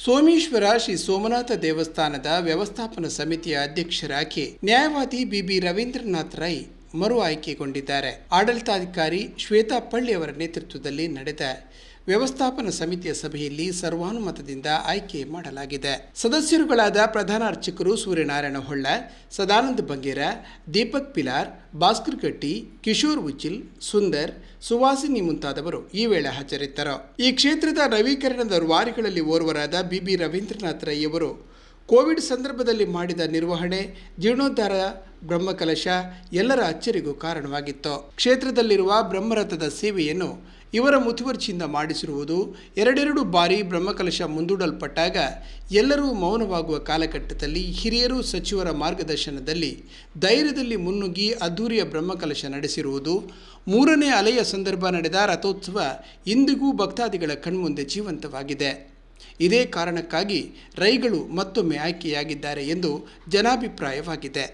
ಸೋಮೇಶ್ವರ ಶ್ರೀ ಸೋಮನಾಥ ದೇವಸ್ಥಾನದ ವ್ಯವಸ್ಥಾಪನಾ ಸಮಿತಿಯ ಅಧ್ಯಕ್ಷರಾಗಿ ನ್ಯಾಯವಾದಿ ಬಿಬಿ ರವೀಂದ್ರನಾಥ್ ರೈ ಮರು ಆಯ್ಕೆಗೊಂಡಿದ್ದಾರೆ ಆಡಳಿತಾಧಿಕಾರಿ ಶ್ವೇತಾ ಪಳ್ಳಿ ಅವರ ನೇತೃತ್ವದಲ್ಲಿ ನಡೆದ ವ್ಯವಸ್ಥಾಪನ ಸಮಿತಿಯ ಸಭೆಯಲ್ಲಿ ಸರ್ವಾನುಮತದಿಂದ ಆಯ್ಕೆ ಮಾಡಲಾಗಿದೆ. ಸದಸ್ಯರುಗಳಾದ ಪ್ರಧಾನ ಅರ್ಚಕರು ಸೂರ್ಯನಾರಾಯಣ ಹೊಳ್ಳ, ಸದಾನಂದ ಬಂಗೇರ, ದೀಪಕ್ ಪಿಲಾರ್, ಭಾಸ್ಕರ್ ಗಟ್ಟಿ ಕಿಶೋರ್ ಉಚ್ಚಿಲ್ ಸುಂದರ್, ಸುವಾಸಿನಿ ಮುಂತಾದವರು ಈ ವೇಳೆ ಹಾಜರಿದ್ದರು. ಈ ಕ್ಷೇತ್ರದ ನವೀಕರಣದ ವಾರಿಗಳಲ್ಲಿ ಓರ್ವರಾದ ಬಿಬಿ ರವೀಂದ್ರನಾಥ್ ರೈ ಅವರು ಕೋವಿಡ್ ಸಂದರ್ಭದಲ್ಲಿ ಮಾಡಿದ ನಿರ್ವಹಣೆ, ಜೀರ್ಣೋದ್ಧಾರ, ಬ್ರಹ್ಮಕಲಶ ಎಲ್ಲರ ಅಚ್ಚರಿಗೂ ಕಾರಣವಾಗಿತ್ತು. ಕ್ಷೇತ್ರದಲ್ಲಿರುವ ಬ್ರಹ್ಮರಥದ ಸೇವೆಯನ್ನು ಇವರ ಮುತುವರ್ಜಿಯಿಂದ ಮಾಡಿಸಿರುವುದು ಎರಡೆರಡು ಬಾರಿ ಬ್ರಹ್ಮಕಲಶ ಮುಂದೂಡಲ್ಪಟ್ಟಾಗ ಎಲ್ಲರೂ ಮೌನವಾಗುವ ಕಾಲಘಟ್ಟದಲ್ಲಿ ಹಿರಿಯರು ಸಚಿವರ ಮಾರ್ಗದರ್ಶನದಲ್ಲಿ ಧೈರ್ಯದಲ್ಲಿ ಮುನ್ನುಗ್ಗಿ ಅದ್ದೂರಿಯ ಬ್ರಹ್ಮಕಲಶ ನಡೆಸಿರುವುದು, ಮೂರನೇ ಅಲೆಯ ಸಂದರ್ಭ ನಡೆದ ರಥೋತ್ಸವ ಇಂದಿಗೂ ಭಕ್ತಾದಿಗಳ ಕಣ್ಮುಂದೆ ಜೀವಂತವಾಗಿದೆ. ಇದೇ ಕಾರಣಕ್ಕಾಗಿ ರೈಗಳು ಮತ್ತೊಮ್ಮೆ ಆಯ್ಕೆಯಾಗಿದ್ದಾರೆ ಎಂದು ಜನಾಭಿಪ್ರಾಯವಾಗಿದೆ.